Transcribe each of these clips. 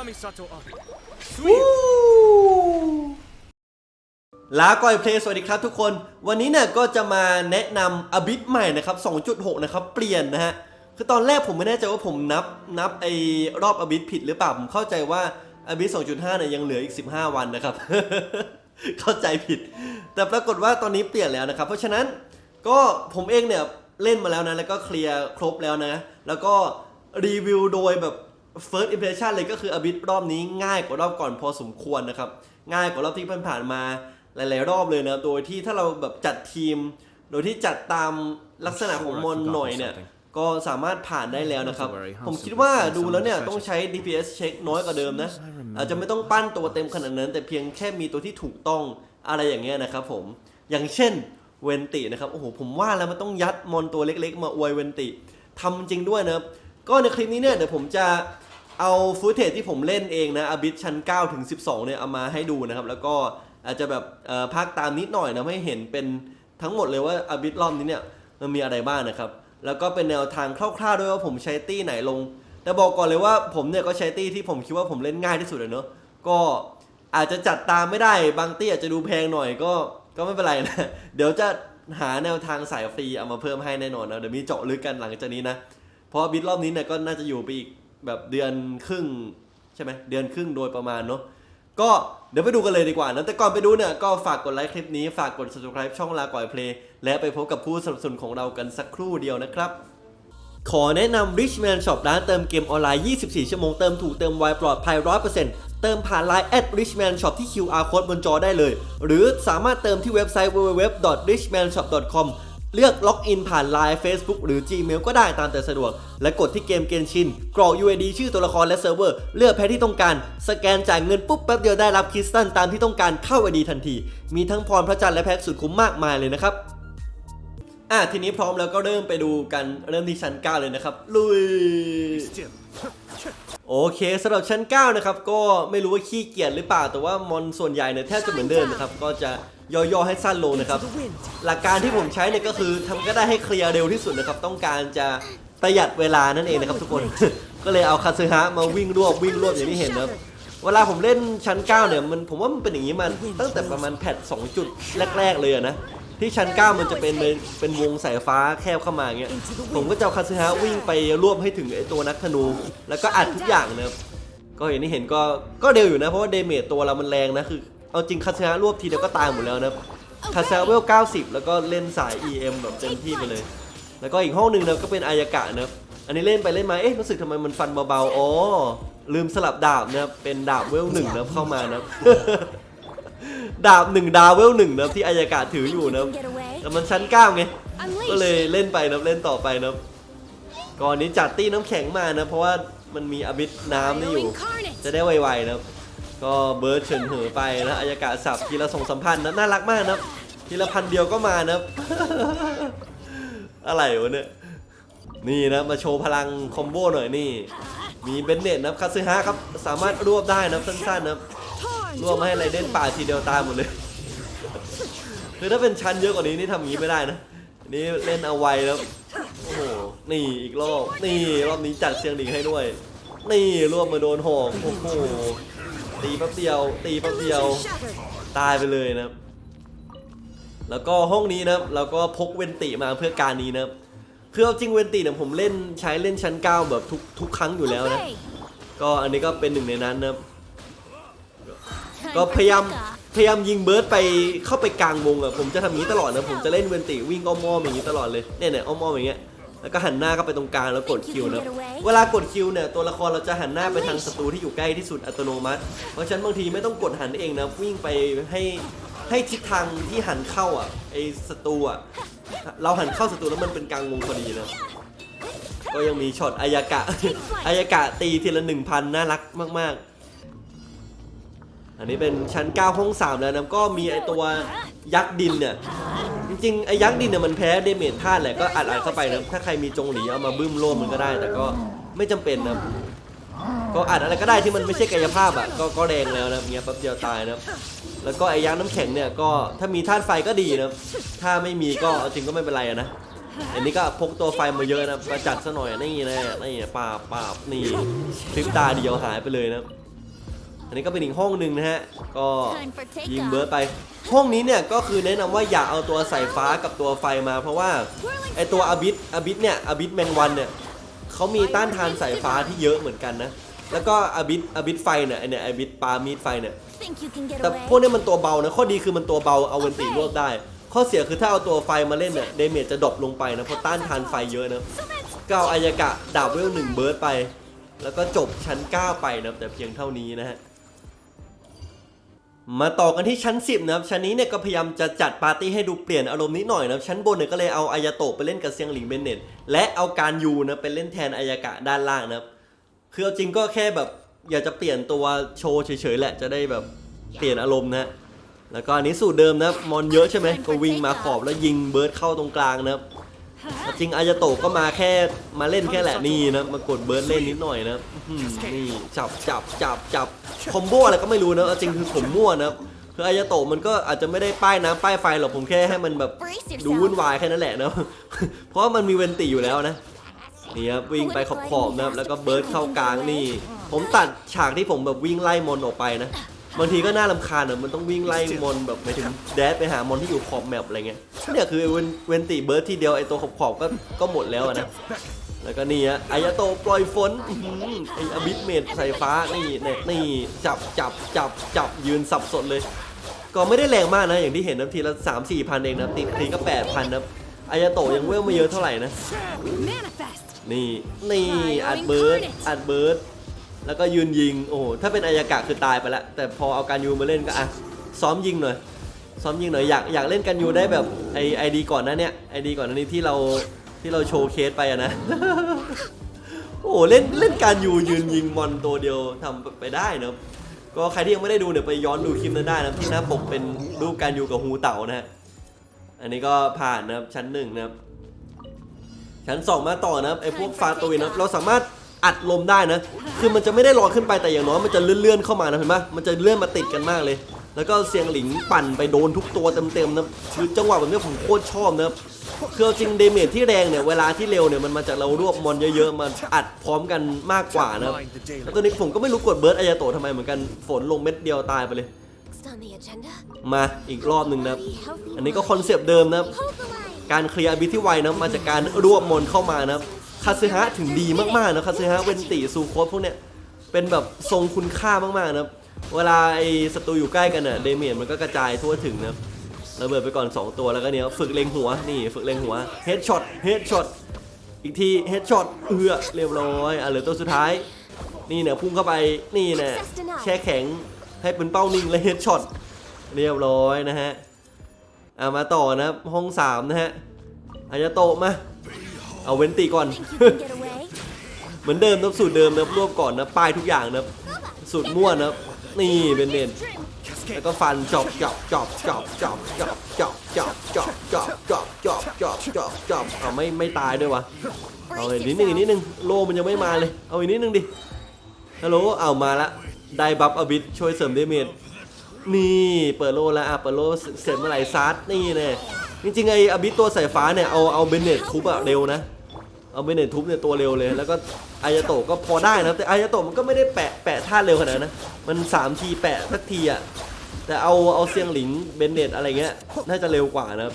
Kamisato up. ลาก่อยเพลย์สวัสดีครับทุกคน วันนี้เนี่ยก็จะมาแนะนำอบิทใหม่นะครับ 2.6 นะครับ เปลี่ยนนะฮะ คือตอนแรกผมไม่แน่ใจว่าผมนับนับไอ้รอบอบิทผิดหรือเปล่า ผมเข้าใจว่าอบิท2.5 เนี่ยยังเหลืออีก 15 วันนะครับ เข้าใจผิด แต่ปรากฏว่าตอนนี้เปลี่ยนแล้วนะครับ เพราะฉะนั้นก็ผมเองเนี่ยเล่นมาแล้วนะ แล้วก็เคลียร์ครบแล้วนะ แล้วก็รีวิวโดยแบบ first impression เลยก็คืออบิทรอบนี้ง่ายกว่ารอบก่อนพอสมควรนะครับ ง่ายกว่ารอบที่ผ่านๆมาหลาย ๆ รอบเลยนะโดยที่ถ้าเราแบบจัดทีม โดยที่จัดตามลักษณะของมอนหน่อยเนี่ย ก็สามารถผ่านได้แล้วนะครับ ผมคิดว่าดูแล้วเนี่ยต้องใช้ DPS เช็คน้อยกว่าเดิมนะ อาจจะไม่ต้องปั้นตัวเต็มขนาดนั้น แต่เพียงแค่มีตัวที่ถูกต้องอะไรอย่างเงี้ยนะครับผมอย่างเช่นเวนตินะครับโอ้โหผมว่าแล้วมันต้องยัดมอนตัวเล็ก ๆ มาอวยเวนติทำจริงด้วยนะครับ ก็ในคลิปนี้เนี่ยเดี๋ยวผมจะเอาฟุตเทจที่ผมเล่นเองนะอบิทชั้น9ถึง12เนี่ยเอามาให้ดูนะครับ แล้วก็อาจจะแบบเอ่อภาคตามนิดหน่อยนะให้เห็นเป็นทั้งหมดเลยว่าอบิทรอบนี้เนี่ยมันมีอะไรบ้างนะครับ แล้วก็เป็นแนวทางคร่าวๆด้วยว่าผมใช้ตี้ไหนลง แต่บอกก่อนเลยว่าผมเนี่ยก็ใช้ตี้ที่ผมคิดว่าผมเล่นง่ายที่สุดเลยเนอะก็อาจจะจัดตามไม่ได้บางตี้อาจจะดูแพงหน่อยก็ก็ไม่เป็นไรนะเดี๋ยวจะหาแนวทางสายฟรีเอามาเพิ่มให้แน่นอนนะเดี๋ยวมีเจาะลึกกันหลังจากนี้นะ เพราะบิดรอบนี้เนี่ยก็น่าจะอยู่ไปอีกแบบเดือนครึ่งใช่ไหมเดือนครึ่งโดยประมาณเนาะก็เดี๋ยวไปดูกันเลยดีกว่านะแต่ก่อนไปดูเนี่ยก็ฝากกดไลค์คลิปนี้ฝากกด subscribe ช่องลาก่อยเพลย์และไปพบกับผู้สนับสนุนของเรากันสักครู่เดียวนะครับขอแนะนำ Richman Shop ร้านเติมเกมออนไลน์ 24 ชั่วโมง เติมถูกเติมไวปลอดภัย 100%เติมผ่าน Line at Richman Shop ที่ QR code บนจอได้เลย หรือสามารถเติมที่เว็บไซต์ www.richmanshop.com เลือกล็อกอินผ่าน Line Facebook หรือ Gmail ก็ได้ตามแต่สะดวก และกดที่เกมเกนชิน กรอก UID ชื่อตัวละครและเซิร์ฟเวอร์ เลือกแพทที่ต้องการ สแกนจ่ายเงินปุ๊บแป๊บเดียวได้รับคริสตัลตามที่ต้องการเข้า ID ทันที มีทั้งพรพระจันทร์และแพ็กสุดคุ้มมากมายเลยนะครับ อะทีนี้พร้อมแล้วก็เริ่มไปดูกันเริ่มที่ชั้น 9 เลยนะครับ ลุย โอเคสำหรับชั้น 9 นะครับ ก็ไม่รู้ว่าขี้เกียจหรือเปล่า แต่ว่ามอนส่วนใหญ่เนี่ยแทบจะเหมือนเดิมนะครับ ก็จะย่อๆให้สั้นลงนะครับ หลักการที่ผมใช้เนี่ยก็คือทำก็ได้ให้เคลียร์เร็วที่สุดนะครับ ต้องการจะประหยัดเวลานั่นเองนะครับทุกคน ก็เลยเอาคาซึฮะมาวิ่งรวบวิ่งรวบอย่างที่เห็นนะครับเวลาผมเล่นชั้น 9 เนี่ยมันผมว่ามันเป็นอย่างนี้มาตั้งแต่ประมาณแพท2จุดแรก ๆ เลยนะ ที่ชั้น 9 มันจะเป็นเป็นวงสายฟ้าแคบเข้ามาเงี้ย ผมก็จะเอาคาซึฮะวิ่งไปรวบให้ถึงไอตัวนักธนู แล้วก็อัดทุกอย่างนะครับ ก็อย่างที่เห็นก็ก็เร็วอยู่นะ เพราะว่าเดเมจตัวเรามันแรงนะคือ เอาจริงคาซึฮะรวบทีเดียวก็ตายหมดแล้วนะคาซึฮะเวล 90 แล้วก็เล่นสาย EM แบบเต็มที่ไปเลย แล้วก็อีกห้องหนึ่งนะก็เป็นอายากะนะครับ อันนี้เล่นไปเล่นมา เอ๊ะรู้สึกทำไมมันฟันเบาๆ อ๋อลืมสลับดาบนะครับเป็นดาบเวลหนึ่งนะครับเข้ามานะครับ ดาบหนึ่งดาวเวลหนึ่งนะครับที่อายากะถืออยู่นะครับ Get away. แต่มันชั้นเก้าไง Unleash. ก็เลยเล่นไปนะเล่นต่อไปนะก่อนนี้จัดตี้น้ำแข็งมานะ เพราะว่ามันมีอบิทน้ำนี่อยู่ Incarnate. จะได้ไวๆนะครับก็เบิร์ดเฉินเหอไปนะอายากาศสับทีละส่งสัมพันธ์นะน่ารักมากนะครับทีละพันเดียวก็มานะครับอะไรวะเนี่ยนี่นะมาโชว์พลังคอมโบหน่อยนี่ มีเบนเน็ตนะครับคาซึฮะครับสามารถรวบได้นะครับสั้นๆนะ ครับ Torn รวม to ให้ไรเด่นป่าทีเดียวตายหมดเลย คือถ้าเป็นชั้นเยอะกว่านี้นี่ทำอย่างนี้ไม่ได้นะอันนี่เล่นเอาไว้แล้ว โอ้โห นี่อีกรอบ นี่รอบนี้จัดเชียงหลิงให้ด้วย นี่รวบมาโดนหอกโอ้โห ตีแป๊บเดียว ตีแป๊บเดียว shattered. ตายไปเลยนะครับแล้วก็ห้องนี้นะครับเราก็พกเวนติมาเพื่อการนี้นะครับคือเอาจริงเวนติเนี่ยผมเล่นใช้เล่นชั้น 9 แบบทุกทุกครั้งอยู่แล้วนะ Obey. ก็อันนี้ก็เป็นหนึ่งในนั้นนะครับ Time ก็ for พยายาม Sokka. พยายามยิงเบิร์ดไปเข้าไปกลางวงอะผมจะทำอย่างนี้ตลอดนะผมจะเล่นเวนติวิ่งอ้อมๆอย่างนี้ตลอดเลยเนี่ยเนี่ยอ้อมๆอย่างเงี้ยแล้วก็หันหน้าเข้าไปตรงกลางแล้วกดคิวนะเวลากดคิวเนี่ยตัวละครเราจะหันหน้าไปทางศัตรูที่อยู่ใกล้ที่สุดอัตโนมัติ เพราะฉะนั้นบางทีไม่ต้องกดหันเองนะวิ่งไปให้ให้ทิศทางที่หันเข้าอะไอศัตรูอะเราหันเข้าศัตรูแล้วมันเป็นกลางวงพอดีนะก็ยังมีช็อตอายากะอายากะตีทีละหนึ่งพันน่ารักมาก ๆ อันนี้เป็นชั้น 9 ห้อง 3 แล้วนะก็มีไอตัวยักษ์ดินเนี่ย จริงๆ ไอยักษ์ดินเนี่ยมันแพ้เดเมจธาตุแหละก็อัดอัดเข้าไปนะถ้าใครมีจงหลีเอามาบึ้มโล่มันก็ได้ แต่ก็ไม่จำเป็นนะก็อัดอะไรก็ได้ที่มันไม่ใช่กายภาพอะก็ก็แรงแล้วนะเงี้ยแป๊บเดียวตายนะแล้วก็ไอยักษ์น้ำแข็งเนี่ยก็ถ้ามีธาตุไฟก็ดีนะถ้าไม่มีก็จริงก็ไม่เป็นไรนะอันนี้ก็พกตัวไฟมาเยอะนะมาจัดซะหน่อยนี่นะนี่ปาบปาบนี่พริบตาเดียวหายไปเลยนะ อันนี้ก็เป็นอีกห้องหนึ่งนะฮะ ก็ Time for takeoff ยิงเบิร์ดไป ห้องนี้เนี่ยก็คือแนะนำว่าอย่าเอาตัวสายฟ้ากับตัวไฟมา เพราะว่าไอตัวอบิสอบิสเนี่ยอบิสแมงวันเนี่ยเขามีต้านทานสายฟ้าที่เยอะเหมือนกันนะ แล้วก็อบิสอบิสไฟเนี่ยไอเนี่ยอบิสปามีดไฟเนี่ย Think you can get แต่ away? พวกเนี้มันตัวเบานะ ข้อดีคือมันตัวเบาเอาเวนตีรวบได้ ข้อเสียคือถ้าเอาตัวไฟมาเล่นเนี่ยเดเมจจะดรอปลงไปนะเพราะต้านทานไฟเยอะนะ So that's ก็เอาอายากะดาบเวลหนึ่งเบิร์ดไป แล้วก็จบชั้น 9 ไปนะครับแต่เพียงเท่านี้นะฮะ มาต่อกันที่ชั้น 10 นะครับ ชั้นนี้เนี่ยก็พยายามจะจัดปาร์ตี้ให้ดูเปลี่ยนอารมณ์นิดหน่อยนะครับ ชั้นบนเนี่ยก็เลยเอาอายาโตะไปเล่นกับเซียงหลิงเบนเน็ตและเอาการยูนะไปเล่นแทนอายากะด้านล่างนะครับ คือเอาจริงก็แค่แบบอยากจะเปลี่ยนตัวโชว์เฉยๆแหละจะได้แบบเปลี่ยนอารมณ์นะ แล้วก็อันนี้สูตรเดิมนะมอนเยอะใช่ไหมก็วิ่งมาขอบแล้วยิงเบิร์ดเข้าตรงกลางนะครับ จริงอายาโตะก็มาแค่มาเล่นแค่แหละนี่นะมากดเบิร์ดเล่นนิดหน่อยนะอื้อหือนี่จับจับจับจับคอมโบอะไรก็ไม่รู้นะเอาจริงคือผมมั่วนะคืออายาโตะมันก็อาจจะไม่ได้ป้ายน้ำป้ายไฟหรอกผมแค่ให้มันแบบ brace ดูวุ่น yourself. วายแค่นั้นแหละนะเพราะว่ามันมีเวนติอยู่แล้วนะนี่ครับวิ่งไปขอบๆนะครับแล้วก็เบิร์ดเข้ากลางนี่ ผมตัดฉากที่ผมแบบวิ่งไล่มอนออกไปนะ บางทีก็น่ารำคาญอะมันต้องวิ่งไล่มอนแบบไปถึงแดดไปหามอนที่อยู่ขอบแมปอะไรเงี้ยเนี่ยคือเวนเวนติเบิร์ดทีเดียวไอตัวขอบๆก็ก็หมดแล้วอะนะแล้วก็นี่ฮะอายาโตะปล่อยฝนอื้อหือไออบิสเมดสายฟ้านี่เนี่ยนี่จับจับจับจับยืนสับสดเลย ก็ไม่ได้แรงมากนะ อย่างที่เห็นนะทีละสามสี่พันเองนะติดทีก็แปดพันนะอายาโตะยังเวลไม่เยอะเท่าไหร่นะ Manifest. นี่นี่อัดเบิร์ดอัดเบิร์ด แล้วก็ยืนยิง โอ้โห ถ้าเป็นอายากะคือตายไปแล้ว แต่พอเอาการยูมาเล่นก็อะ ซ้อมยิงหน่อย ซ้อมยิงหน่อย อยากอยากเล่นกันยูได้แบบไอไอดีก่อนนะเนี่ยไอดีก่อนหน้านี้ที่เราที่เราโชว์เคสไปอะนะ โอ้โห เล่นเล่นการยูยืนยิงมอนตัวเดียวทำไปได้นะก็ใครที่ยังไม่ได้ดูเนี่ยไปย้อนดูคลิปนั้นได้นะที่หน้าปกเป็นรูปการยูกับฮูเต่านะฮะ อันนี้ก็ผ่านนะครับชั้นหนึ่งนะครับ ชั้นสองมาต่อนะครับไอพวกฟาโตวินนะครับเราสามารถ อัดลมได้นะ คือมันจะไม่ได้ลอยขึ้นไปแต่อย่างน้อยมันจะเลื่อนๆเข้ามานะเห็นปะมันจะเลื่อนมาติดกันมากเลย แล้วก็เสียงหลิงปั่นไปโดนทุกตัวเต็มๆนะคือจังหวะแบบนี้ผมโคตรชอบนะคือจริงเดเมจที่แรงเนี่ยเวลาที่เร็วเนี่ยมันมาจากเรารวบมอนเยอะๆมาอัดพร้อมกันมากกว่านะแล้วตัวนี้ผมก็ไม่รู้กดเบิร์ดอายาโตะทำไมเหมือนกันฝนลงเม็ดเดียวตายไปเลย มาอีกรอบหนึ่งนะ อันนี้ก็คอนเซปต์เดิมนะ การเคลียร์บิที่ไวนะมาจากการรวบมอนเข้ามานะ ครับคาซึฮะถึงดีมากๆนะคาซึฮะเวนติซูโคสพวกเนี้ยเป็นแบบทรงคุณค่ามากๆนะครับเวลาไอ้ศัตรูอยู่ใกล้กันน่ะเดเมียนมันก็กระจายทั่วถึงนะระเบิดไปก่อน 2 ตัวแล้วก็เนี้ยฝึกเล็งหัวนี่ฝึกเล็งหัวเฮดช็อตเฮดช็อตอีกทีเฮดช็อตเอือเรียบร้อยอะเหลือตัวสุดท้าย นี่เนี่ยพุ่งเข้าไปนี่เนี่ยแช่แข็งให้เป็นเป้านิ่งและเฮดช็อตเรียบร้อยนะฮะอะมาต่อนะห้องสามนะฮะอายาโตะมา เอาเวนตีก่อน Think you can get away? เหมือนเดิมนะสูตรเดิมนะรวบก่อนนะป้ายทุกอย่างนะสูตรมั่วนะนี่เป็นเด่นแล้วก็ฟันจอบจอบจอบจอบจอบจอบจอบจอบจอบจอบจอบจอบจอบจอบจอบเอาไม่ไม่ตายด้วยวะเอาอีก Brace นิดนึงอีก yourself. นิดนึงโลมันยังไม่มาเลย เอาอีกนิดนึงดิฮัลโหลเอามาละได้บัฟอบิทช่วยเสริมเดเมจนี่เปิดโลแล้วอะเปิดโลเสร็จเมื่อไหร่ซัดนี่เนี่ย จริงๆไอ้อบิโตสายฟ้าเนี่ยเอาเอาเบนเนตทุบอะเร็วนะเอาเบนเนตทุบเนี่ยตัวเร็วเลย แล้วก็อายาโตะก็พอได้นะแต่อายาโตะมันก็ไม่ได้แปะแปะท่าเร็วขนาดนั้นนะมันสามทีแปะสักทีอะแต่เอาเอาเซียงหลิงเบนเนตอะไรเงี้ยน่าจะเร็วกว่านะครับ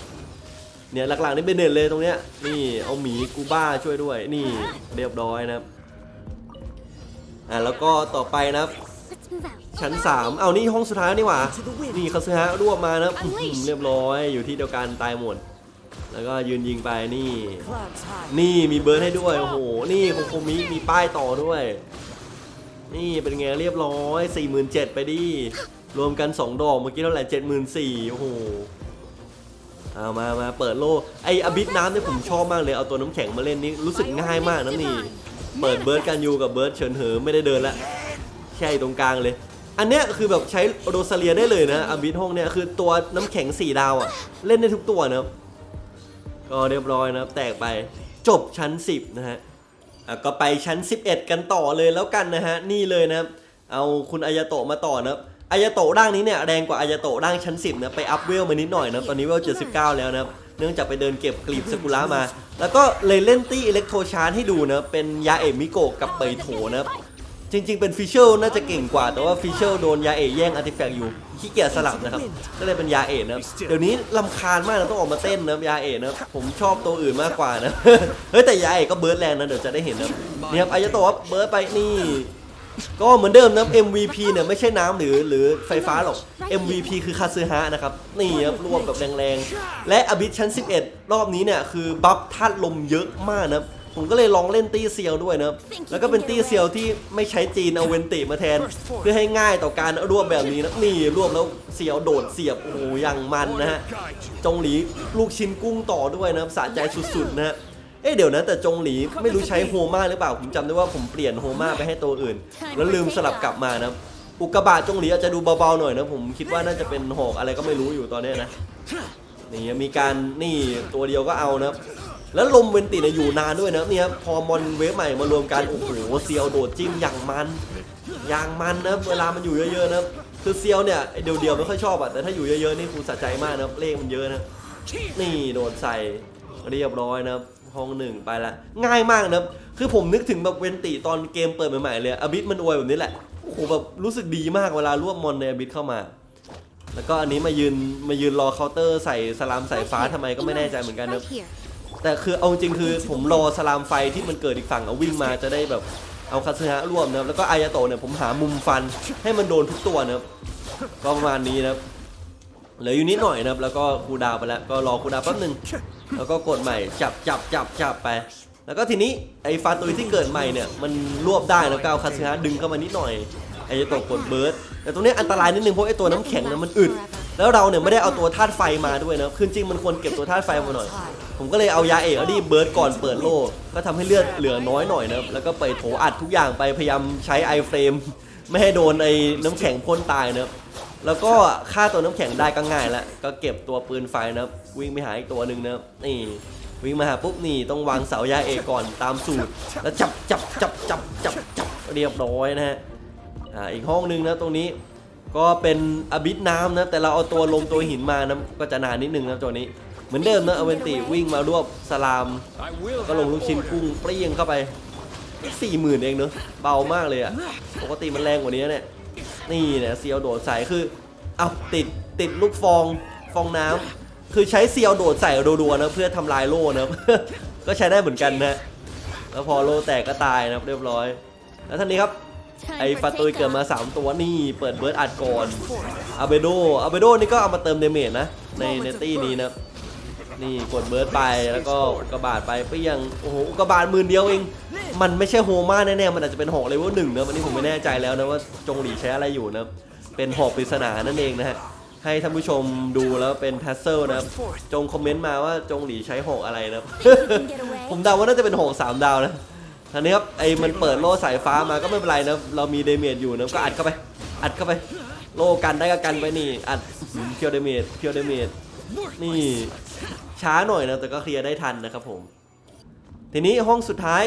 เนี่ยหลักๆนี่เบนเนตเลยตรงเนี้ยนี่เอาหมีกูบ้าช่วยด้วยนี่เรียบร้อยนะครับอะแล้วก็ต่อไปนะครับ ชั้น 3 เอานี่ห้องสุดท้ายนี่หว่า นี่เขาซื้อฮะรวบมานะเรียบร้อยอยู่ที่เดียวกันตายหมด แล้วก็ยืนยิงไปนี่ นี่มีเบิร์ดให้ด้วย โอ้โห นี่โคโคมิมีป้ายต่อด้วย นี่เป็นไงเรียบร้อย 47,000 ไปดิ รวมกัน 2 ดอกเมื่อกี้เท่าไหร่74,000 โอ้โหเอามามาเปิดโลไออบิทน้ำเนี่ยผมชอบมากเลย เอาตัวน้ำแข็งมาเล่นนี่รู้สึกง่ายมากนะนี่ เปิดเบิร์ดกันยูกับเบิร์ดเฉินเหอไม่ได้เดินละ แค่อยู่ตรงกลางเลย อันเนี้ยคือแบบใช้โรซาเลียได้เลยนะอาบิทห้องเนี่ยคือตัวน้ำแข็งสี่ดาวอะเล่นได้ทุกตัวนะครับก็เรียบร้อยนะครับแตกไปจบชั้น 10 นะฮะอะก็ไปชั้น 11 กันต่อเลยแล้วกันนะฮะนี่เลยนะครับเอาคุณอายาโตะมาต่อนะครับอายาโตะร่างนี้เนี่ยแรงกว่าอายาโตะร่างชั้น 10นะไปอัพเวลมานิดหน่อยนะตอนนี้เวล79 แล้วนะครับเนื่องจากไปเดินเก็บกลีบสกุระมา แล้วก็เลยเล่นตี้อิเล็กโทรชาร์ให้ดูนะเป็นยาเอมิโกะกับเปยโถนะครับ จริง ๆ เป็นฟิชเชลน่าจะเก่งกว่า แต่ว่าฟิชเชลโดนยาเอะแย่งอาร์ติแฟกต์อยู่ขี้เกียจสลับนะครับ ก็เลยเป็นยาเอะนะครับเดี๋ยวนี้ลำคาญมากนะต้องออกมาเต้นนะครับยาเอะนะครับผมชอบตัวอื่นมากกว่านะ เฮ้ยแต่ยาเอะก็เบิร์ดแรงนะเดี๋ยวจะได้เห็นนะครับเนี่ยครับอายาโตะครับเบิร์ดไปนี่ก็เหมือนเดิมนะครับ MVP เนี่ยไม่ใช่น้ำหรือหรือไฟฟ้าหรอก MVP คือคาซึฮะนะครับ นี่ครับรวบแบบแรงๆ และอบิทชั้น 11 รอบนี้เนี่ยคือบัฟธาตุลมเยอะมากนะครับ ผมก็เลยลองเล่นตี้เซียวด้วยนะครับ แล้วก็เป็นตี้เซียวที่ไม่ใช้จีนเอาเวนติมาแทน เพื่อให้ง่ายต่อการรวบแบบนี้นะนี่รวบแล้วเซียวโดดเสียบโอ้โหอย่างมันนะฮะจงหลีลูกชิ้นกุ้งต่อด้วยนะครับสะใจสุดๆนะฮะเอ๊ะเดี๋ยวนะแต่จงหลีไม่รู้ใช้โฮมาหรือเปล่าผมจำได้ว่าผมเปลี่ยนโฮมาไปให้ตัวอื่น แล้วลืมสลับกลับมานะครับอุกกาบาตจงหลีอาจจะดูเบาๆหน่อยนะผมคิดว่าน่าจะเป็นหอกอะไรก็ไม่รู้อยู่ตอนเนี้ยนะนี่มีการนี่ตัวเดียวก็เอานะครับ แล้วลมเวนติเนี่ยอยู่นานด้วยนะเนี่ยพอมอนเวฟใหม่มารวมกันโอ้โหเซียวโดดจิ้มอย่างมันอย่างมันนะเวลามันอยู่เยอะๆนะคือเซียวเนี่ยเดียวๆไม่ค่อยชอบอะแต่ถ้าอยู่เยอะๆนี่คูสะใจมากนะเลขมันเยอะนะนี่โดนใส่เรียบร้อยนะห้องหนึ่งไปละง่ายมากนะคือผมนึกถึงแบบเวนติตอนเกมเปิดใหม่ๆเลยอบิทมันอวยแบบนี้แหละโอ้โหแบบรู้สึกดีมากเวลารวบมอนในอบิทเข้ามาแล้วก็อันนี้มายืนมายืนรอเคาน์เตอร์ใส่สลามสายฟ้าทำไมก็ไม่แน่ใจเหมือนกันนะ แต่คือเอาจริงคือผมรอสลามไฟที่มันเกิดอีกฝั่งเอาวิ่งมาจะได้แบบเอาคาซึฮะร่วมนะครับแล้วก็อายาโตะเนี่ยผมหามุมฟันให้มันโดนทุกตัวนะครับก็ประมาณนี้นะครับเหลืออยู่นิดหน่อยนะครับ แล้วก็คูดาวไปแล้วก็รอคูดาวแป๊บหนึงแล้วก็กดใหม่จับจับจับจับไป แล้วก็ทีนี้ไอ้ฟาตุยที่เกิดใหม่เนี่ยมันรวบได้แล้วก็เอาคาซึฮะดึงเข้ามานิดหน่อยอายาโตกดเบิร์ดแต่ตรงเนี้ยอันตรายนิดนึงเพราะไอ้ตัวน้ำแข็งเนี่ยมันอึดแล้วเราเนี่ยไม่ได้เอาตัวธาตุไฟมาด้วยนะคือจริงมันควรเก็บตัวธาตุไฟมาหน่อย ผมก็เลยเอายาเอกอดีเบิร์ดก่อนเปิดโลกก็ทำให้เลือดเหลือน้อยหน่อยนะครับแล้วก็ไปโถอัดทุกอย่างไปพยายามใช้ไอเฟรมไม่ให้โดนไอ้น้ำแข็งพ่นตายนะครับแล้วก็ฆ่าตัวน้ำแข็งได้ก็ง่ายแล้วก็เก็บตัวปืนไฟนะครับวิ่งไปหาอีกตัวหนึ่งนะครับนี่วิ่งมาหาปุ๊บนี่ต้องวางเสายาเอกก่อนตามสูตร แล้วจับจับจับจับจับจับเรียบร้อยนะฮะอ่าอีกห้องหนึ่งนะตรงนี้ก็เป็นอบิทน้ำนะแต่เราเอาตัวลมตัวหินมานะก็จะนานนิดนึงนะตัวนี้ เหมือนเดิมนะอเวนติวิ่งมารวบสลาม ก็ลงลูกชิ้นกุ้งเปรี้ยงเข้าไปสี่หมื่นเองเนอะเบามากเลยอะปกติมันแรงกว่านี้เนี่ยนี่เนี่ยเซียวโดดใส่คือเอาติดติดลูกฟองฟองน้ำคือใช้เซียวโดดใส่รัวๆนะเพื่อทำลายโล่นะก็ใช้ได้เหมือนกันนะ แล้วพอโล่แตกก็ตายนะเรียบร้อย แล้วท่านนี้ครับไอ้ฟาตุยเกิดมา 3 ตัวนี่เปิดเบิร์ดอัดก่อนอาเบโดอาเบโดนี่ก็เอามาเติมเดเมจนะในในตี้นี้นะ นี่กดเบิร์ดไปแล้วก็อุกกาบาตไปเปี้ยงโอ้โหอุกกาบาตหมื่นเดียวเอง มันไม่ใช่โฮมาแน่ๆมันอาจจะเป็นหอกเลเวลหนึ่งนะวันนี้ผมไม่แน่ใจแล้วนะว่าจงหลีใช้อะไรอยู่นะเป็นหอกปริศนานั่นเองนะฮะให้ท่านผู้ชมดูแล้วเป็นแพสเซลนะครับจงคอมเมนต์มาว่าจงหลีใช้หอกอะไรนะผมเดาว่าน่าจะเป็นหอกสามดาวนะทีนี้ครับไอ้มันเปิดโล่สายฟ้ามาก็ไม่เป็นไรนะเรามีเดเมจอยู่นะก็อัดเข้าไป อัดเข้าไป โล่กันได้ก็กันไปนี่อัดเพียวเดเมจเพียวเดเมจนี่ ช้าหน่อยนะแต่ก็เคลียร์ได้ทันนะครับผม ทีนี้ห้องสุดท้าย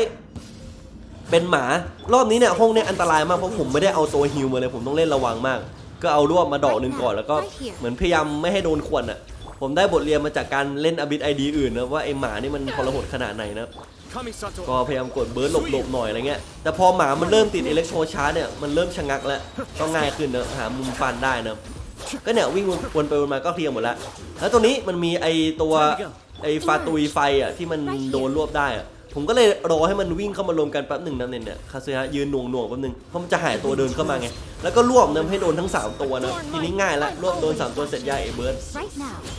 เป็นหมารอบนี้เนี่ยห้องเนี้อันตรายมากเพราะผมไม่ได้เอาตัวฮิวมาเลยผมต้องเล่นระวังมาก ก็เอารวบมาดอกหนึ่งก่อนแล้วก็เหมือนพยายามไม่ให้โดนขวนอะผมได้บทเรียนมาจากการเล่นอบิทไอดีอื่นนะว่าไอหมานี่มันทรหดขนาดไหนนะก็พยายามกดเบิร์ดหลบๆหน่อยอะไรเงี้ยแต่พอหมามันเริ่มติดอิเล็กโทรชาร์จเนี่ยมันเริ่มชะงักแล้วก็ง่ายขึ้นนะหามุมฟันได้นะ ก็เนี่ยวิ่งวนไปวนมาก็เคลียร์หมดแล้ว แล้วตัวนี้มันมีไอตัวไอฟาตุยไฟอะที่มันโดนรวบได้อะผมก็เลยรอให้มันวิ่งเข้ามารวมกันแป๊บหนึ่งนะเนี่ยเนี่ยคาซึฮะยืนหน่วงหน่วงๆแป๊บหนึ่งเพราะมันจะหายตัวเดินเข้ามาไง แล้วก็รวบนะให้โดนทั้ง 3 ตัวนะทีนี้ง่ายละรวบโดน 3 ตัวเสร็จยาเอเบิร์ด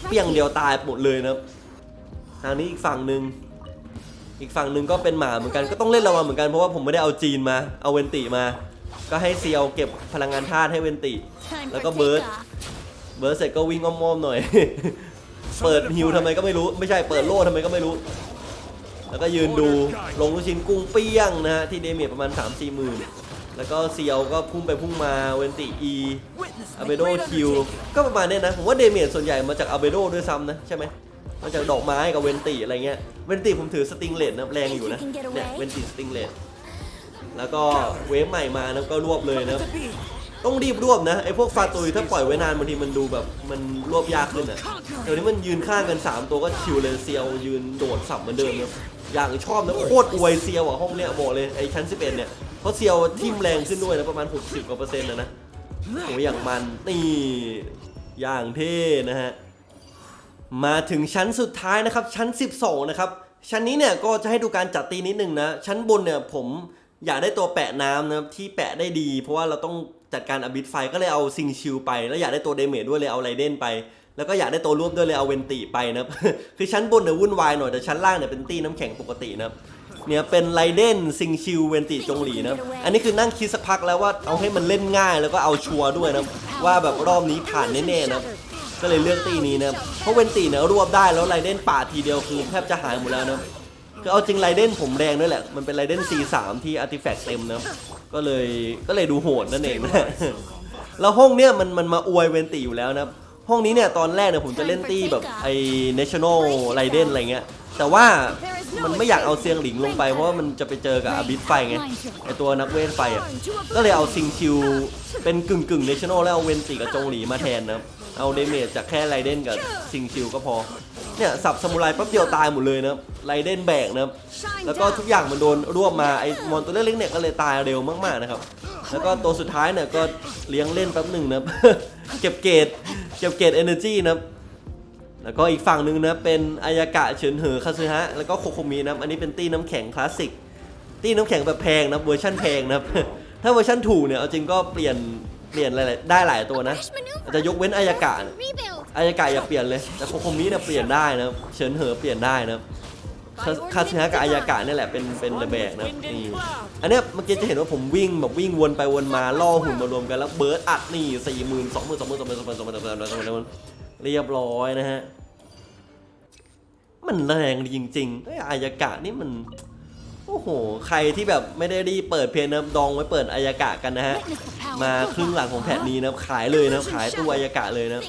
เปียงเดียวตายหมดเลยนะทางนี้อีกฝั่งหนึ่งอีกฝั่งหนึ่งก็เป็นหมาเหมือนกันก็ต้องเล่นระวังเหมือนกันเพราะว่าผมไม่ได้เอาจีนมาเอาเวนติมา ก็ให้เซียวเก็บพลังงานธาตุให้เวนติ Time Like for a bird. takeoff. เบิร์ดเสร็จก็วิ่งอ้อมๆหน่อย เปิดฮิวทำไมก็ไม่รู้ ไม่ใช่เปิดโล่ทำไมก็ไม่รู้ แล้วก็ยืนดูลงลูกชิ้นกุ้งเปี้ยงนะฮะที่เดเมจประมาณ 3 4หมื่นแล้วก็เซียวก็พุ่งไปพุ่งมาเวนติอีอาเบโดคิวก็ประมาณเนี้ยนะผมว่าเดเมจส่วนใหญ่มาจากอาเบโดด้วยซ้ำนะใช่ไหมมาจากดอกไม้กับเวนติอะไรเงี้ยเวนติผมถือสติงเลดนะแรงอยู่นะเนี่ยเวนติสติงเลด แล้วก็เวฟใหม่มานะก็รวบเลยนะต้องรีบรวบนะไอ้พวกฟาตุยถ้าปล่อยไว้นานบางทีมันดูแบบมันรวบยากขึ้นอะเดี๋ยวนี้มันยืนข้างกัน 3 ตัวก็ชิวเลยเซียวยืนโดดสับเหมือนเดิมนะอย่างชอบนะโคตรอวยเซียวอะห้องเนี้ยบอกเลยไอ้ชั้น 11 เนี่ยเพราะเซียวทิ่มแรงขึ้นด้วยนะประมาณ 60กว่าเปอร์เซ็นต์นะนะโอ้ยอย่างมันนี่อย่างเท่นะฮะมาถึงชั้นสุดท้ายนะครับชั้น 12 นะครับชั้นนี้เนี่ยก็จะให้ดูการจัดตีนิดนึงนะชั้นบนเนี่ยผม อยากได้ตัวแปะน้ำนะครับที่แปะได้ดี เพราะว่าเราต้องจัดการอบิทไฟก็เลยเอาซิงชิลไป แล้วอยากได้ตัวเดเมจด้วยเลยเอาไรเดนไป แล้วก็อยากได้ตัวรวบด้วยเลยเอาเวนติไปนะครับ คือชั้นบนเนี่ยวุ่นวายหน่อยแต่ชั้นล่างเนี่ยเป็นตีน้ำแข็งปกตินะครับเนี่ยเป็นไรเดนซิงชิลเวนติจงหลีนะอันนี้คือนั่งคิดสักพักแล้วว่าเอาให้มันเล่นง่ายแล้วก็เอาชัวร์ด้วยนะว่าแบบรอบนี้ผ่านแน่ๆนะก็เลยเลือกตีนี้นะเพราะเวนตีเนี่ยรวบได้แล้วไรเดนป่าทีเดียวคือแทบจะหายหมดแล้วนะ คือเอาจริงไรเด้นผมแรงด้วยแหละ มันเป็นไรเด้น C3 ที่อาร์ติแฟกต์เต็มนะก็เลยก็เลยดูโหดนั่นเองนะ แล้วห้องเนี้ยมันมันมาอวยเวนตีอยู่แล้วนะ ห้องนี้เนี่ยตอนแรกเนี่ยผมจะเล่นตีแบบไอ้ national ไรเด้นอะไรเงี้ย แต่ว่ามันไม่อยากเอาเซียงหลิงลงไปเพราะว่ามันจะไปเจอกับอาบิสไฟไงไอตัวนักเวทไฟอะ ก็เลยเอาซิงคิวเป็นกึ่งกึ่งเนชั่นแนลแล้วเอาเวนติกับจงหลีมาแทนนะครับ เอาเดเมจจากแค่ไรเดนกับซิงคิวก็พอ เนี่ยสับสมุไรแป๊บเดียวตายหมดเลยนะไรเดนแบกนะแล้วก็ทุกอย่างมันโดนรวบมาไอ้มอนตัวเล็กๆเนี่ยก็เลยตายเร็วมากๆนะครับแล้วก็ตัวสุดท้ายเนี่ยก็เลี้ยงเล่นแป๊บหนึ่งนะเก็บเกรดเก็บเกรดเอเนอร์จีนะแล้วก็อีกฝั่งหนึ่งนะเป็นอายากะเฉินเหอคาซึฮะแล้วก็โคโคมินะอันนี้เป็นตี้น้ำแข็งคลาสสิกตี้น้ำแข็งแบบแพงนะเวอร์ชันแพงนะถ้าเวอร์ชันถูกเนี่ยเอาจริงก็เปลี่ยน เปลี่ยนหลายๆได้หลายตัวนะจะยกเว้นอายกาเอายกาะอย่าเปลี่ยนเลย แต่โคคมนี้เนี่ยเปลี่ยนได้นะเฉินเหอเปลี่ยนได้นะคาสึฮะกับอายกากนี่แหละเป็นเป็นระเบกนะนี่อันเนี้ยเมื่อกี้จะเห็นว่าผมวิ่งแบบวิ่งวนไปวนมาล่อหุ่นมารวมกันแล้วเบิร์ดอัดนี่สี่หมื่นสองหมื่นสองหมื่นสองหมื่นสองหมื่นสองหมื่นสองหมื่นสองหมื่นเรียบร้อยนะฮะมันแรงจริงๆไอ้อายกากนี่มัน โอ้โห ใครที่แบบไม่ได้รีบเปิดเพลงนะดองไว้เปิดอายากะกันนะฮะ มาครึ่งหลังของแพทนี้นะขายเลยนะขายตัวอายากะเลยนะ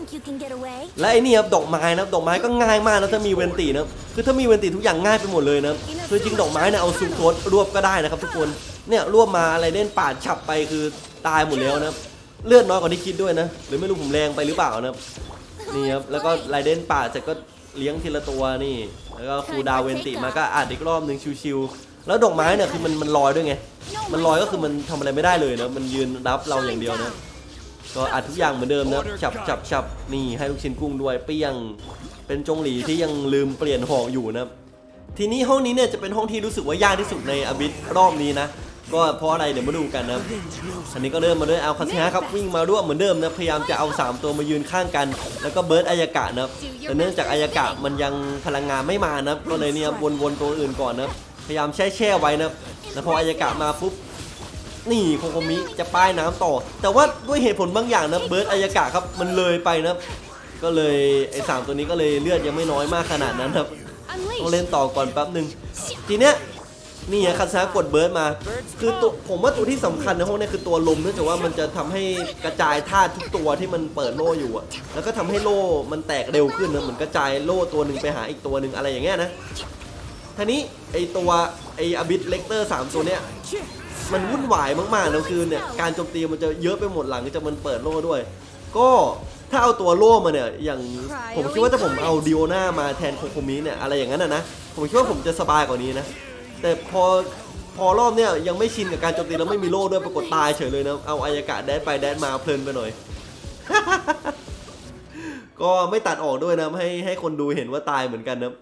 และไอ้นี่ครับดอกไม้นะดอกไม้ก็ง่ายมากนะถ้ามีเวนตีนะคือถ้ามีเวนตีทุกอย่างง่ายไปหมดเลยนะคือจริงดอกไม้นี่ยเอาซูโคสรวบก็ได้นะครับ ทุกคนเนี่ยรวบมาอะไรเล่นปาดฉับไปคือตายหมดแล้วนะเลือดน้อยกว่าที่คิดด้วยนะหรือไม่รู้ผมแรงไปหรือเปล่านะนี่ครับแล้วก็ไรเดนป่าดเสร็จก็เลี้ยงทีละตัวนี่ แล้วก็ครูดาวเวนติมาก็อัดอีกรอบหนึ่งชิวๆ แล้วดอกไม้เนี่ยคือมันมันลอยด้วยไง มันลอยก็คือมันทำอะไรไม่ได้เลยนะ มันยืนรับเราอย่างเดียวนะ ก็อัดทุกอย่างเหมือนเดิมนะครับฉับฉับนี่ให้ลูกชิ้นกุ้งด้วย เปี้ยง เป็นจงหลีที่ยังลืมเปลี่ยนห่ออยู่นะ ทีนี้ห้องนี้เนี่ยจะเป็นห้องที่รู้สึกว่ายากที่สุดในอบิทรอบนี้นะ ก็เพราะอะไรเดี๋ยวมาดูกันนะครับอันนี้ก็เริ่มมาด้วยเอาคาซิฮะครับวิ่งมาร่วมเหมือนเดิมนะ พยายามจะเอา 3 ตัวมายืนข้างกัน แล้วก็เบิร์ดอายากะนะ แต่เนื่องจากอายากะมันยังพลังงานไม่มานะ ก็เลยเนี่ยวนๆตัวอื่นก่อนนะ พยายามแช่แช่ไว้นะแล้วพออายากะมาปุ๊บนี่โคโคมิจะป้ายน้ำต่อ แต่ว่าด้วยเหตุผลบางอย่างนะเบิร์ดอายากะครับมันเลยไปนะก็เลยไอ้สามตัวนี้ก็เลยเลือดยังไม่น้อยมากขนาดนั้นครับต้องเล่นต่อก่อนแป๊บหนึ่งทีเนี้ยนี่ไงคาซากดเบิร์ดมา คือตัวผมว่าตัวที่สำคัญในห้องเนี้คือตัวลมเนื่องจากว่ามันจะทำให้กระจายธาตุทุกตัวที่มันเปิดโล่อยู่อะแล้วก็ทำให้โล่มันแตกเร็วขึ้นนะเหมือนกระจายโล่ตัวหนึ่งไปหาอีกตัวหนึ่งอะไรอย่างเงี้ยนะ ทีนี้ไอตัวไออบิทเลกเตอร์สามตัวเนี้ยมันวุ่นวายมากๆแล้วคือเนี่ยการโจมตีมันจะเยอะไปหมดหลังจากมันเปิดโล่ด้วย ก็ถ้าเอาตัวโล่มาเนี่ยอย่างผมคิดว่าถ้าผมเอาดิโอนามาแทนโคโคมิเนี่ยอะไรอย่างนั้นนะนะผมคิดว่าผมจะสบายกว่านี้นะ แต่พอพอรอบเนี่ยยังไม่ชินกับการโจมตีแล้วไม่มีโล่ด้วยปรากฏตายเฉยเลยนะเอาอายากะแดดไปแดดมาเพลินไปหน่อย ก็ไม่ตัดออกด้วยนะให้ให้คนดูเห็นว่าตายเหมือนกันนะ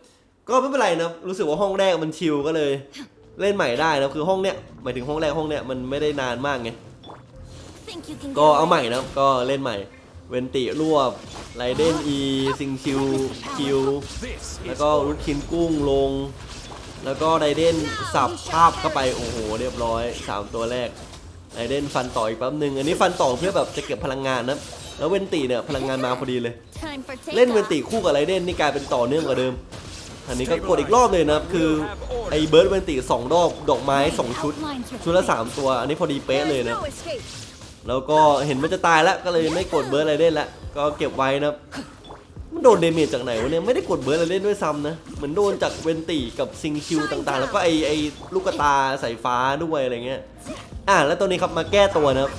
ก็ไม่เป็นไรนะรู้สึกว่าห้องแรกมันชิลก็เลย เล่นใหม่ได้นะคือห้องเนี้ยหมายถึงห้องแรกห้องเนี้ยมันไม่ได้นานมากไง Think you can ก็ get เอา away? ใหม่นะก็เล่นใหม่ เวนติรวบไรเดนอีซิงคิวคิว This แล้ว is ก็รุดคินกุ้งลง แล้วก็ไรเดนสับภาพเข้าไปโอ้โหเรียบร้อย 3 ตัวแรกไรเดนฟันต่ออีกแป๊บหนึ่งอันนี้ฟันต่อเพื่อแบบจะเก็บพลังงานนะแล้วเวนติเนี่ยพลังงานมาพอดีเลย Time for เล่นเวน takeoff. ติคู่กับไรเดนนี่กลายเป็นต่อเนื่องกว่าเดิม อันนี้ก็กดอีกรอบเลยนะครับ คือไอ้เบิร์ดเวนติสองดอกดอกไม้สองชุด ชุดละสามตัว อันนี้พอดีเป๊ะเลยนะ แล้วก็เห็นมันจะตายแล้วก็เลยไม่กดเบิร์ดอะไรเล่นแล้วก็เก็บไว้นะครับมันโดนเดเมจจากไหนวะเนี่ยไม่ได้กดเบิร์ดอะไรเล่นด้วยซ้ำนะ เหมือนโดนจากเวนตีกับซิงคิวต่างๆ แล้วก็ไอไอลูกตาสายฟ้าด้วยอะไรเงี้ยอะแล้วตัวนี้ครับมาแก้ตัวนะครับ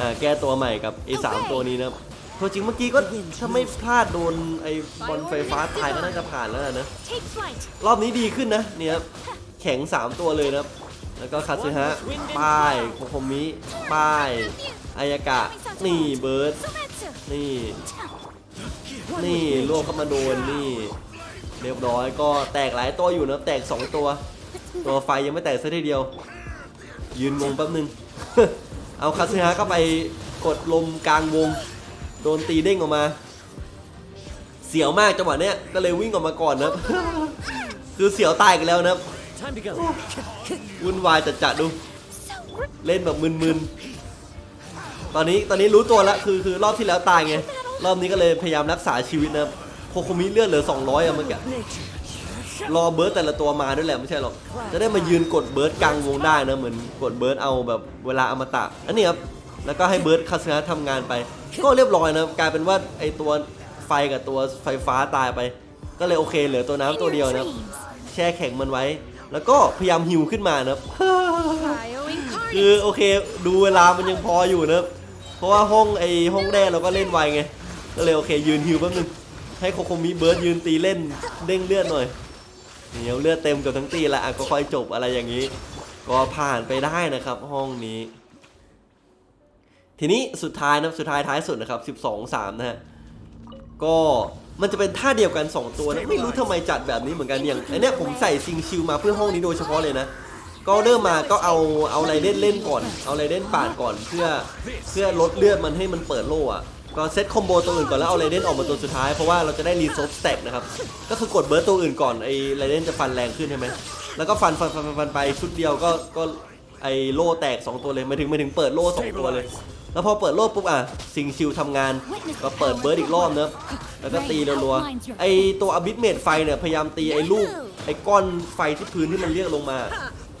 อ่าแก้ตัวใหม่กับไอสามตัวนี้นะครับ ตัวจริงเมื่อกี้ก็ถ้าไม่พลาดโดนไอบอลไฟฟ้าตายก็น่าจะผ่านแล้วนะ Take flight. รอบนี้ดีขึ้นนะเนี่ยครับแข็ง 3 ตัวเลยนะครับ แล้วก็คาซึฮะป้ายโคโคมิป้ายอายากะ นี่เบิร์ด Sometsu. นี่ นี่รวมเข้ามาโดนนี่ เรียบร้อยก็แตกหลายตัวอยู่นะแตก 2 ตัว ตัวไฟยังไม่แตกซะทีเดียว ยืนงงแป๊บนึง เอาคาซึฮะเข้าไปกดลมกลางวง โดนตีเด้งออกมา เสียวมากจังหวะเนี้ยก็เลยวิ่งออกมาก่อนนะคือเสียวตายกันแล้วนะวุ่นวายจัดจัดดู เล่นแบบมึนๆตอนนี้ตอนนี้รู้ตัวแล้วคือคือรอบที่แล้วตายไงรอบนี้ก็เลยพยายามรักษาชีวิตนะโคโคมิเลือดเหลือ 200อะเมื่อกี้รอเบิร์ดแต่ละตัวมาด้วยแหละไม่ใช่หรอก จะได้มายืนกดเบิร์ดกลางวงได้นะเหมือนกดเบิร์ดเอาแบบเวลาอมตะ อันนี้ครับ แล้วก็ให้เบิร์ดคาสนะทำงานไป ก็เรียบร้อยนะกลายเป็นว่าไอตัวไฟกับตัวไฟฟ้าตายไป ก็เลยโอเคเหลือตัวน้ำ in ตัว your เดียวนะครับ dreams. แช่แข็งมันไว้ แล้วก็พยายามฮิวขึ้นมานะครับ Cryo คือ incarnate. โอเคดูเวลามันยังพออยู่นะครับเพราะว่าห้องไอห้องแรกเราก็เล่นไวไงก็เลยโอเคยืนฮิวแป๊บนึงให้โคโคมิเบิร์ดยืนตีเล่นเด้งเลือดหน่อยเหนียวเลือดเต็มเกับทั้งตีแล้วอะก็ค่อยจบอะไรอย่างนี้ ก็ผ่านไปได้นะครับ ห้องนี้ ทีนี้สุดท้ายนะครับสุดท้ายท้ายสุดนะครับ 12 3 นะฮะ ก็มันจะเป็นท่าเดียวกัน 2 ตัวนะไม่รู้ทำไมจัดแบบนี้เหมือนกันอย่างอันเนี้ยผมใส่ซิงชิลมาเพื่อห้องนี้โดยเฉพาะเลยนะ ก็เริ่มมาก็เอาเอาอะไรเล่นเล่นก่อน เอาอะไรเล่นปาดก่อนเพื่อเพื่อลดเลือดมันให้มันเปิดโล่อะก็เซตคอมโบตัวอื่นก่อนแล้วเอาไรเดนออกมาตัวสุดท้ายเพราะว่าเราจะได้รีโซฟสแต็กนะครับ ก็คือกดเบิร์ตตัวอื่นก่อนไอ้ไรเดนจะฟันแรงขึ้นใช่ไหมแล้วก็ฟันฟันฟันฟันฟันไปชุดเดียวก็ก็ไอ้โล่แตก 2 ตัวเลยไม่ถึงไม่ถึงเปิดโล่สองตัวเลย แล้วพอเปิดโล่ปุ๊บอะซิงชิลทำงานก็เปิดเบิร์ดอีกรอบเนอะแล้วก็ตีรัวๆไอตัวอบิทเมดไฟเนี่ยพยายามตีไอ้ลูกไอ้ก้อนไฟที่พื้นที่มันเรียกลงมา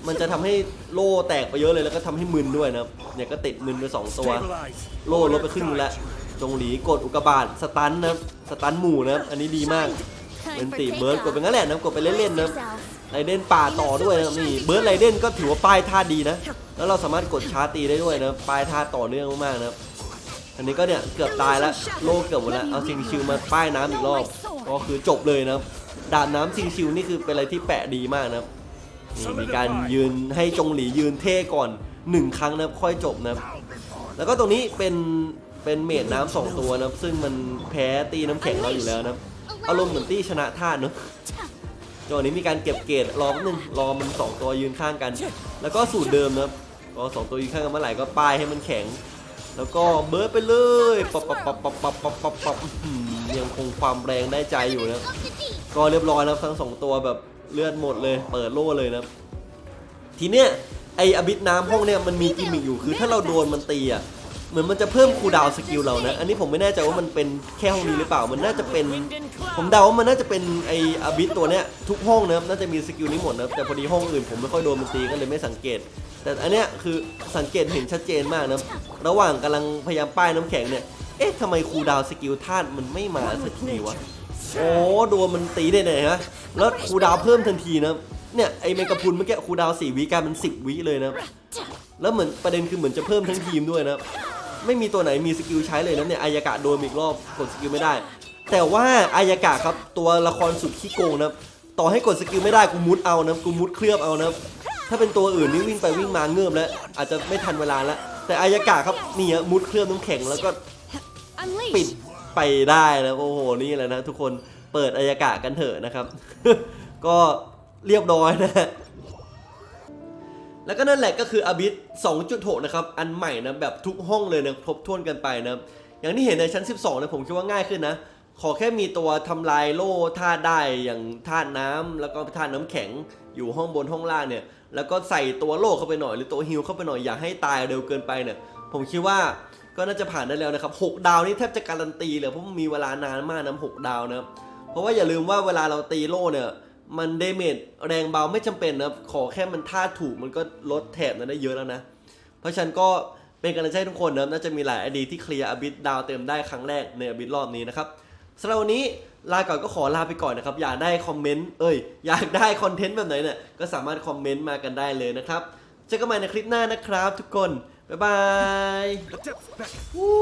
มันจะทำให้โล่แตกไปเยอะเลยแล้วก็ทำให้มึนด้วยนะครับเนี่ยก็ติดมึนไปสองตัว Stabilize. โล่ลดไปครึ่งนึงแล้ว จงหลีกดอุกกาบาตสตันนะครับสตันหมู่นะครับอันนี้ดีมาก Time เป็น for ตีเบิร์ดกด takeoff. ไปงั้นแหละนะกดไปเล่นๆนะ Yourself. ไรเดนป่าต่อด้วยนะครับนี่เบิร์ดไรเดนก็ถือว่าป้ายท่าดีนะ แล้วเราสามารถกดชาร์จตีได้ด้วยนะป้ายท่าต่อเนื่องมากๆนะครับอันนี้ก็เนี่ยเกือบตายแล้วโลเกือบหมดแล้วเอาซิงชิวมาป้ายน้ำอีกรอบก็คือจบเลยนะครับดาบน้ำซิงชิวนี่คือเป็นอะไรที่แปะดีมากนะครับนี่มีการยืนให้จงหลียืนเท่ก่อนหนึ่งครั้งนะครับค่อยจบนะครับแล้วก็ตรงนี้เป็นเป็นเมดน้ำสองตัวนะครับซึ่งมันแพ้ตีน้ำแข็งเราอยู่แล้วนะครับอารมณ์เหมือนตีชนะธาตุเนอะ จังหวะนี้มีการเก็บเกรดรอแป๊บนึงรอมันสองตัวยืนข้างกัน แล้วก็สูตรเดิมนะครับก็สองตัวยืนข้างกันเมื่อไหร่ก็ป้ายให้มันแข็ง แล้วก็เบิร์ดไปเลยปับปับปับปับปับปับปับปับยังคงความแรงได้ใจอยู่นะก็เรียบร้อยนะครับทั้งสองตัวแบบเลือดหมดเลย เปิดโล่เลยนะทีเนี้ยไออบิทน้ำห้องเนี้ยมันมีกิมมิคอยู่คือถ้าเราโดนมันตีอะ เหมือนมันจะเพิ่มคูลดาวสกิลเรานะ อันนี้ผมไม่แน่ใจว่ามันเป็นแค่ห้องนี้หรือเปล่า มันน่าจะเป็น ผมเดาว่ามันน่าจะเป็นไออบิทตัวเนี้ยทุกห้องนะน่าจะมีสกิลนี้หมดนะแต่พอดีห้องอื่นผมไม่ค่อยโดนมันตีก็เลยไม่สังเกต แต่อันเนี้ยคือสังเกตเห็นชัดเจนมากนะ ระหว่างกำลังพยายามป้ายน้ำแข็งเนี่ย เอ๊ะทำไมคูลดาวสกิลธาตุมันไม่มาสักทีวะ โอ้โดนมันตีได้ไหนฮะ แล้วครูดาวเพิ่มทันทีนะ เนี่ยไอเมกะพุนเมื่อกี้ครูดาวสี่วิกลายเป็นสิบวิเลยนะแล้วเหมือนประเด็นคือเหมือนจะเพิ่มทั้งทีมด้วยนะ ไม่มีตัวไหนมีสกิลใช้เลยนะเนี่ยอายากะโดนอีกรอบกดสกิลไม่ได้ แต่ว่าอายากะครับตัวละครสุดขี้โกงนะต่อให้กดสกิลไม่ได้กูมุดเอานะกูมุดเคลือบเอานะถ้าเป็นตัวอื่นนี่วิ่งไปวิ่งมาเงื่อมแล้ว อาจจะไม่ทันเวลาแล้วแต่อายากะครับนี่ฮะมุดเคลือบน้ำแข็งแล้วก็ปิดไปได้นะโอ้โหนี่แหละนะทุกคนเปิดอายากะกันเถอะนะครับ ก็เรียบร้อยนะ แล้วก็นั่นแหละก็คืออบิท2.6 นะครับ อันใหม่นะแบบทุกห้องเลยนะครบถ้วนกันไปนะอย่างที่เห็นในชั้น 12นะผมคิดว่าง่ายขึ้นนะ ขอแค่มีตัวทำลายโล่ธาตุได้อย่างธาตุน้ำแล้วก็ธาตุน้ำแข็งอยู่ห้องบนห้องล่างเนี่ย แล้วก็ใส่ตัวโล่เข้าไปหน่อยหรือตัวฮิลเข้าไปหน่อยอย่าให้ตายเร็วเกินไปเนี่ย ผมคิดว่าก็น่าจะผ่านได้แล้วนะครับ6ดาวนี่แทบจะการันตีเลยเพราะมันมีเวลานานมากนะ6ดาวนะเพราะว่าอย่าลืมว่าเวลาเราตีโล่เนี่ย มันเดเมจแรงเบาไม่จำเป็นนะครับขอแค่มันท่าถูกมันก็ลดแถบนั้นได้เยอะแล้วนะ เพราะฉะนันก็เป็นกำลังใจให้ทุกคนนะครับน่าจะมีหลายไอดีที่เคลียร์อบิทดาวเต็มได้ครั้งแรกในอบิทรอบนี้นะครับสำหรับวันนี้ลาก่อนก็ขอลาไปก่อนนะครับ อยากได้คอมเมนต์เอ้ยอยากได้คอนเทนต์แบบไหนเนี่ยก็สามารถคอมเมนต์มากันได้เลยนะครับเจอกันใหม่ในคลิปหน้านะครับ ทุกคน บ๊ายบาย The depth's back. วู้